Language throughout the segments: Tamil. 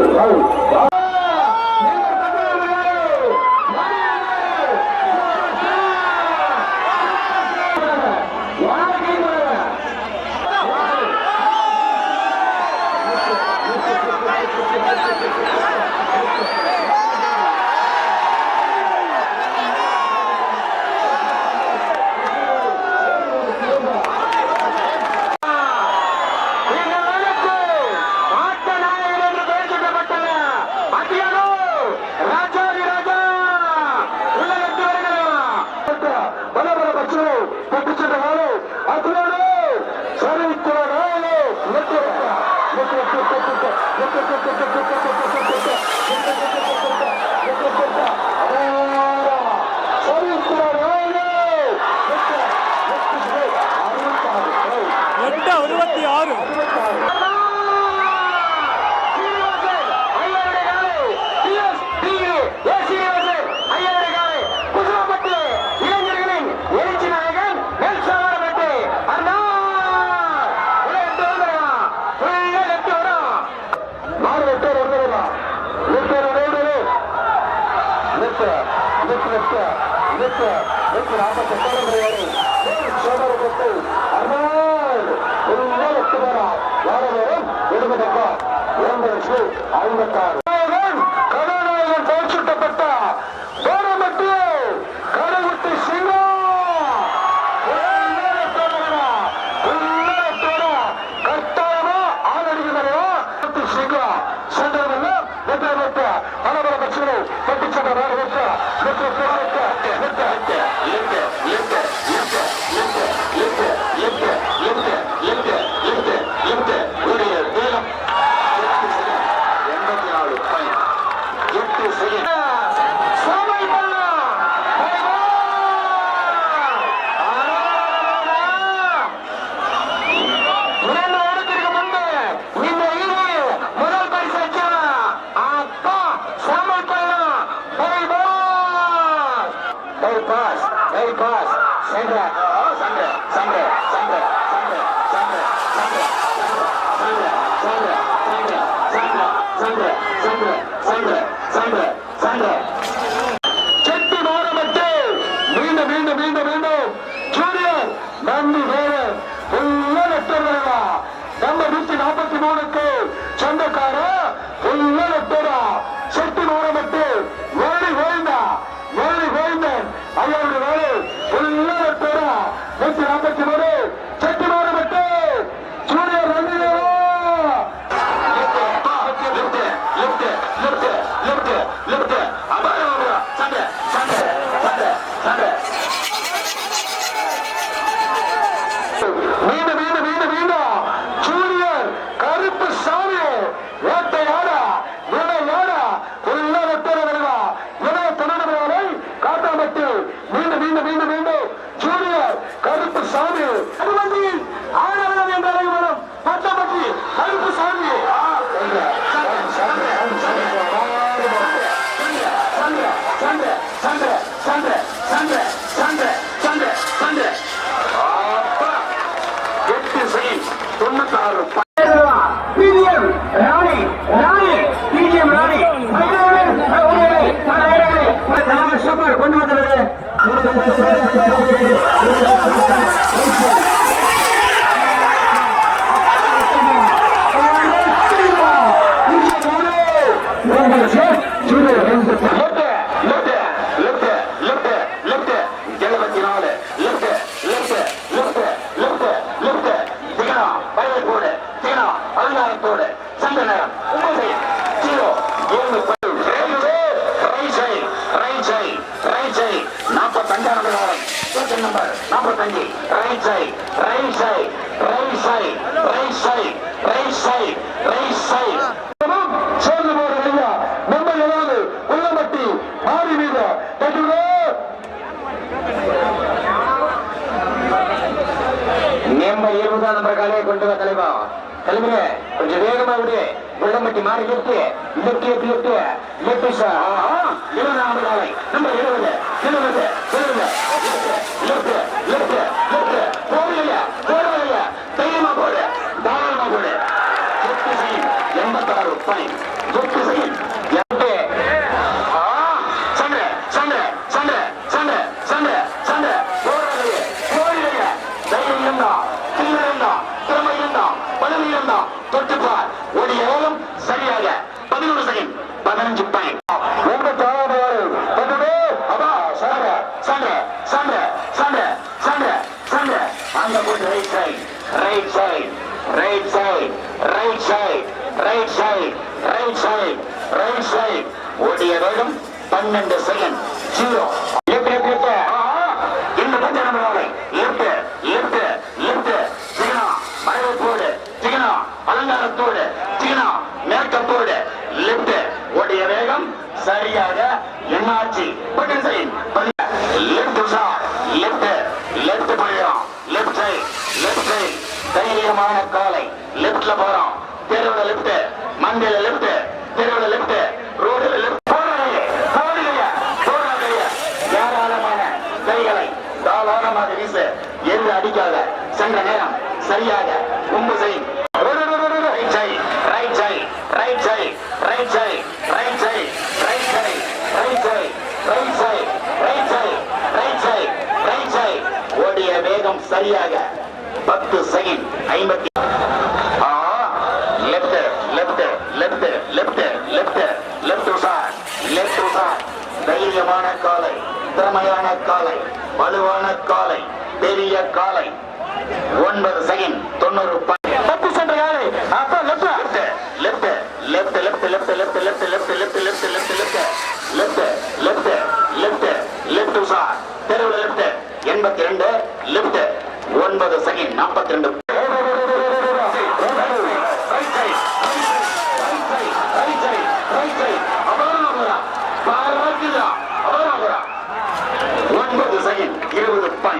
Oh, God. Look at வெற்றவேலா நம்ம நூத்தி நாற்பத்தி மூணுக்கு சொந்தக்கார உள்ளடா செட்டு நூறமட்டு வேலை வேந்தா வேலை வேந்தன் ஐயாவுடைய வேலை உள்ளடா நூத்தி நாற்பத்தி மூணு செட்டு நூறமட்டு junior ரங்கீரா left left left left left left அபாயம் சண்டை right side right side right side right side சேர்ந்து போற ஐயா நம்ம ஏதாவது உள்ளமட்டி மாறி மீத கட்டுவிடோ நேம்ப இருபதாம் நம்பர் காலையை கொண்டு வா தலைவா தலைவரே கொஞ்சம் வேகமா விடு உள்ளமட்டி மாறி left left left left left sir இருபதாம் நம்பர் காலை நம்பர் இருபது இருபது இருபது லெப்ட் லெப்ட் லெப்ட் லெப்ட் போவியா さい。どっちがいい லாங் ஸ்லைட் ஓடிய வேகம் பன்னெண்டு செகண்ட் ஜீரோ இந்த பஞ்ச நம்பர் லிப்ட் லிப்ட். லிப்ட் சிகனா சரியாக என்னாச்சு? Ahora, ஒன்பது சைன் இருபது பாயிண்ட்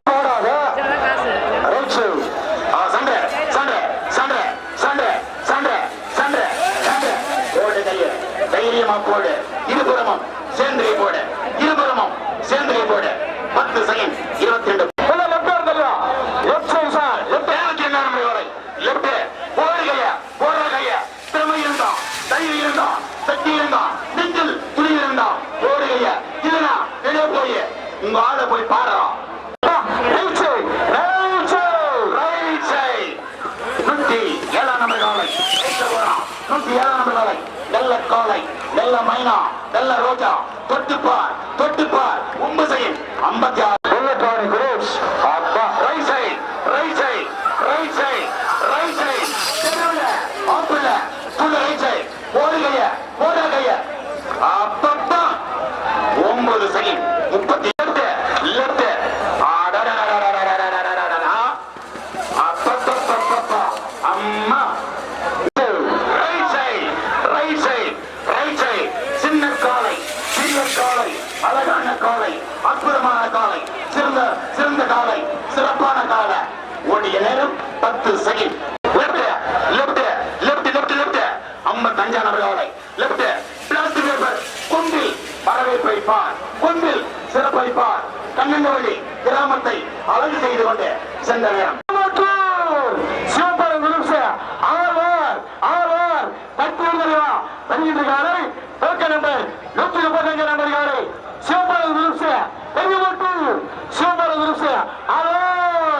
அதோ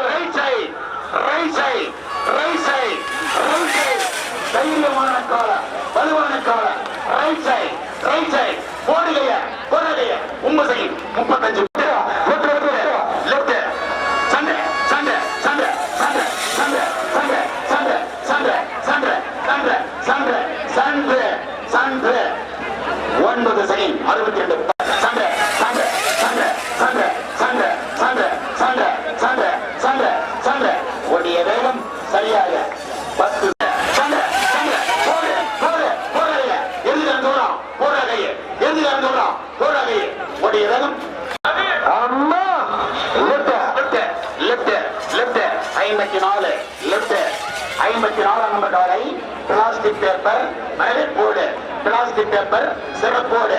right side right side right side right side தைரியமான கால வலுவான கால. ரைட் சைட் ரைட் சைட் போடுகைய போடுகைய உங்க முப்பத்தஞ்சு பேப்பர் மழை போடு பிளாஸ்டிக் பேப்பர் சிறப்போடு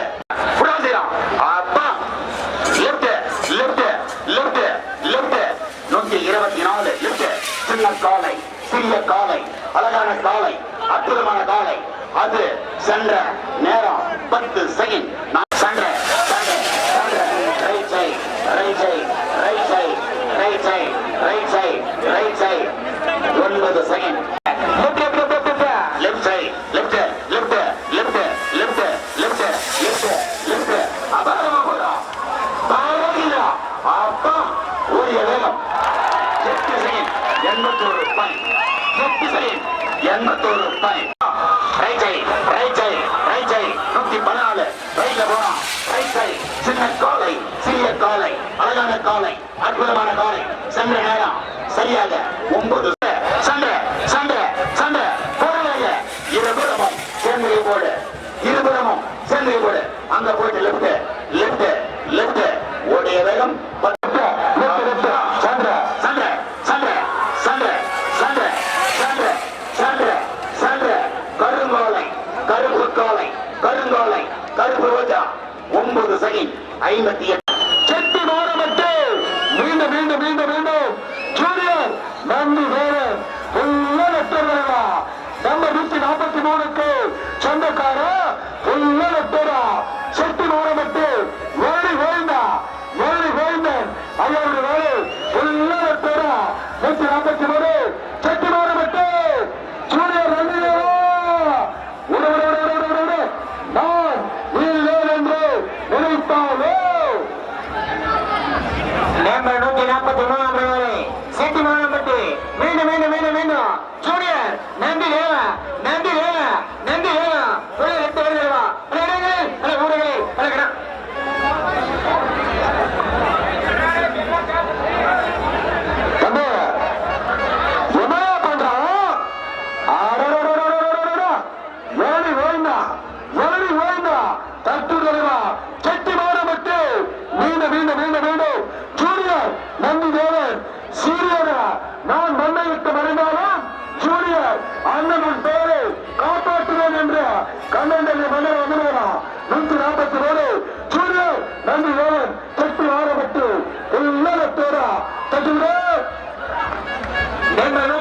நூத்தி இருபத்தி நாலு லெப்ட் சின்ன காலை சிறிய காலை அழகான காலை அற்புதமான காலை. அது சென்ற நேரம் பத்து செகண்ட் பத்தூர் தாய் right side right side right side நூத்தி பதினாலு ரைட்ல போனா ரைட் காலை சிறிய காலை அழகான காலை அற்புதமான காலை. சென்ற நேரம் சரியாக ஒன்பது Kenapa teman-teman? Sentimen నేను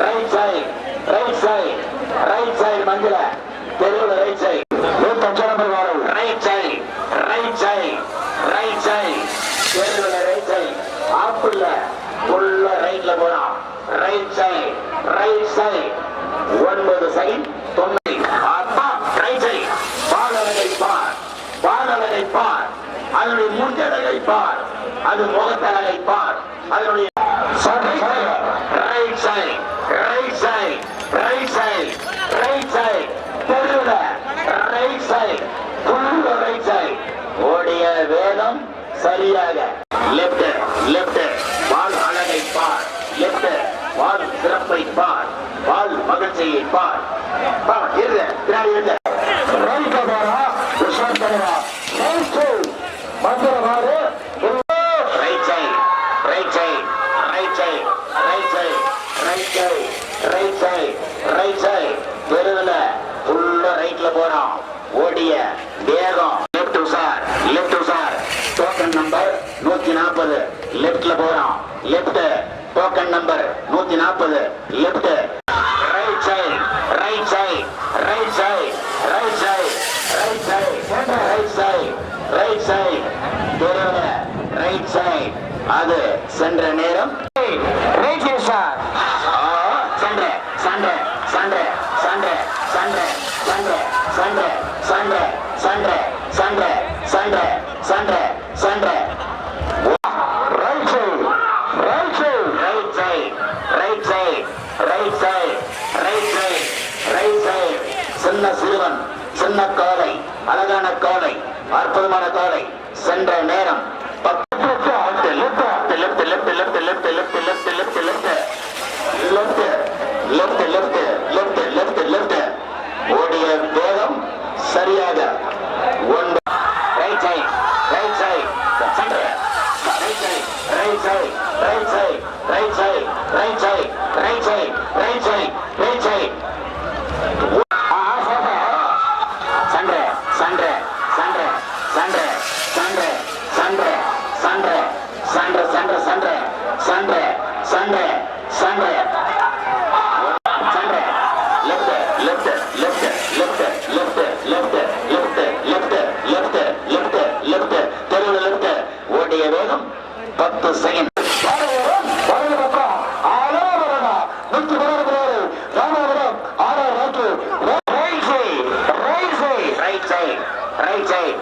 right side right side right side மஞ்சள தெருவில் ரைட் சைடு நூத்தஞ்சு நம்பர் வரும் right side right side right side தெருவில் ரைட் சைடு ஆப்பிள்ல உள்ள ரைட்ல போனா ரைட் சைடு ரைட் சைடு ஒன்பது சைடு தொண்ணூறு. ஆத்மா ரைட் சைடு பாலவனை பார் பாலவனை பார். அதனுடைய முன்னடகை பார் அது முகத்தடகை பார். அதனுடைய சரியாக. லெப்ட் லெப்ட் பால் அழகை பார். லெப்ட் பால் சிறப்பை பார். பால் மகிழ்ச்சியை பார். பா, இருங்க பின்னாடி இருங்க ரைட் பாரா விஷால் தலைவா ரைட் மந்திர மாறு right side right side right side right side right side right side right side தெருவில் ஃபுல்லா ரைட்ல போறோம் ஓடிய வேகம் left sir left sir token number நூத்தி நாற்பது லெப்ட்ல போறோம் லெப்ட் டோக்கன் நம்பர் நூத்தி நாற்பது left right side right side right side right side right side right side right side right side அது சென்ற தலைவன் சின்ன காலை அழகான காலை அற்புதமான காலை சென்ற நேரம் ஓடிய வேகம் சரியாக ஒன்று right side right side right side right side right side right side right side right side right side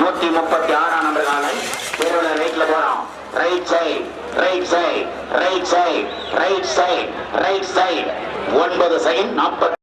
நூத்தி முப்பத்தி ஆறாம் நம்பர் காலை. தெருவில் ரைட்ல போறோம். Right side right side right side right side right side ஒன்பது செகண்ட் நாற்பத்தி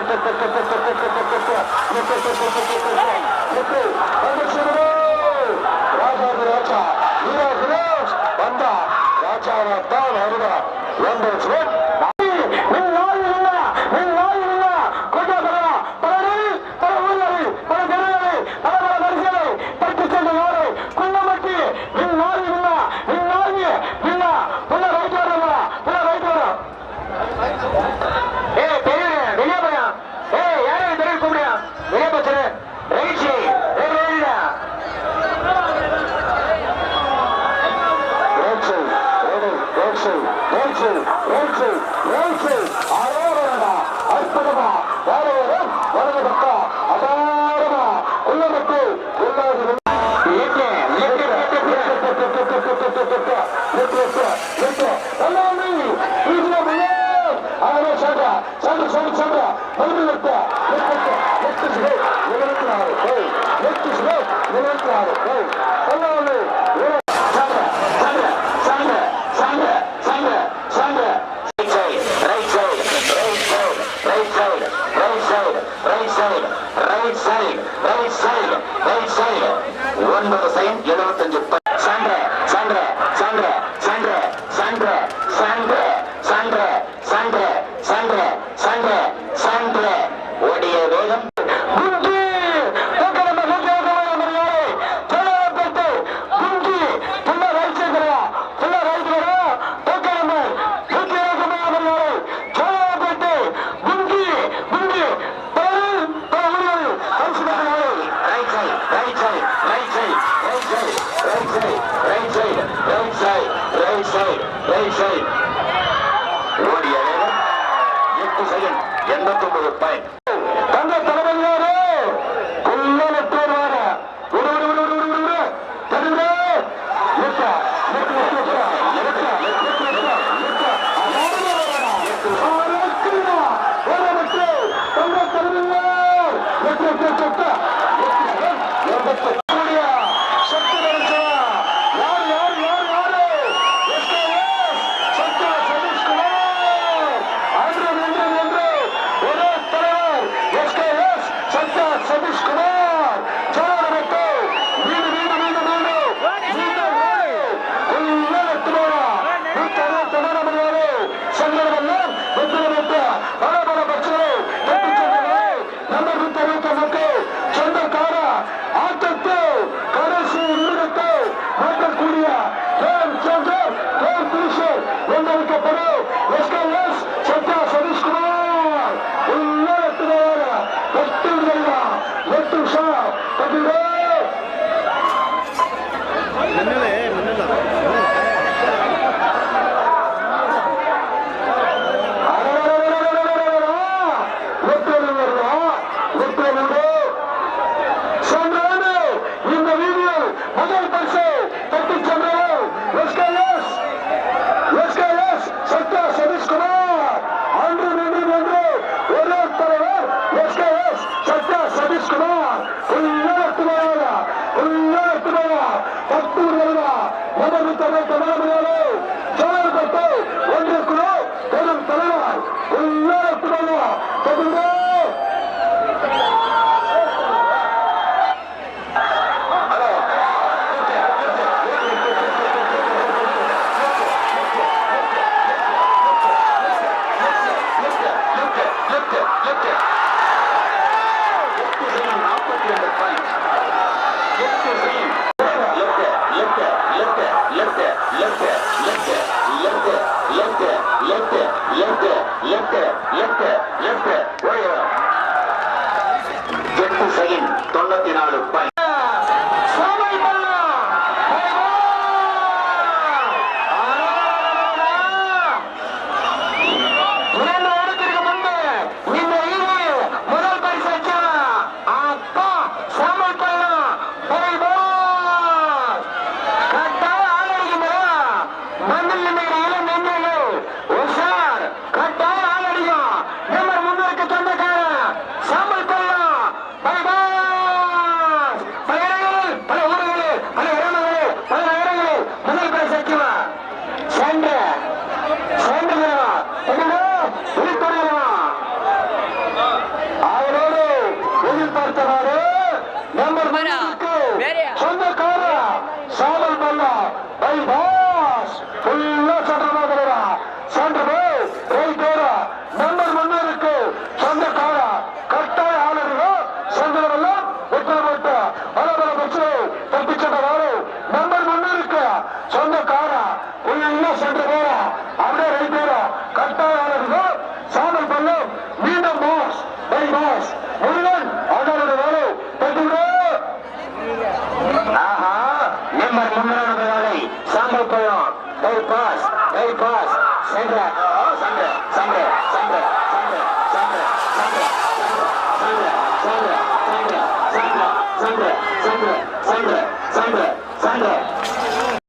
¡Gracias! আছে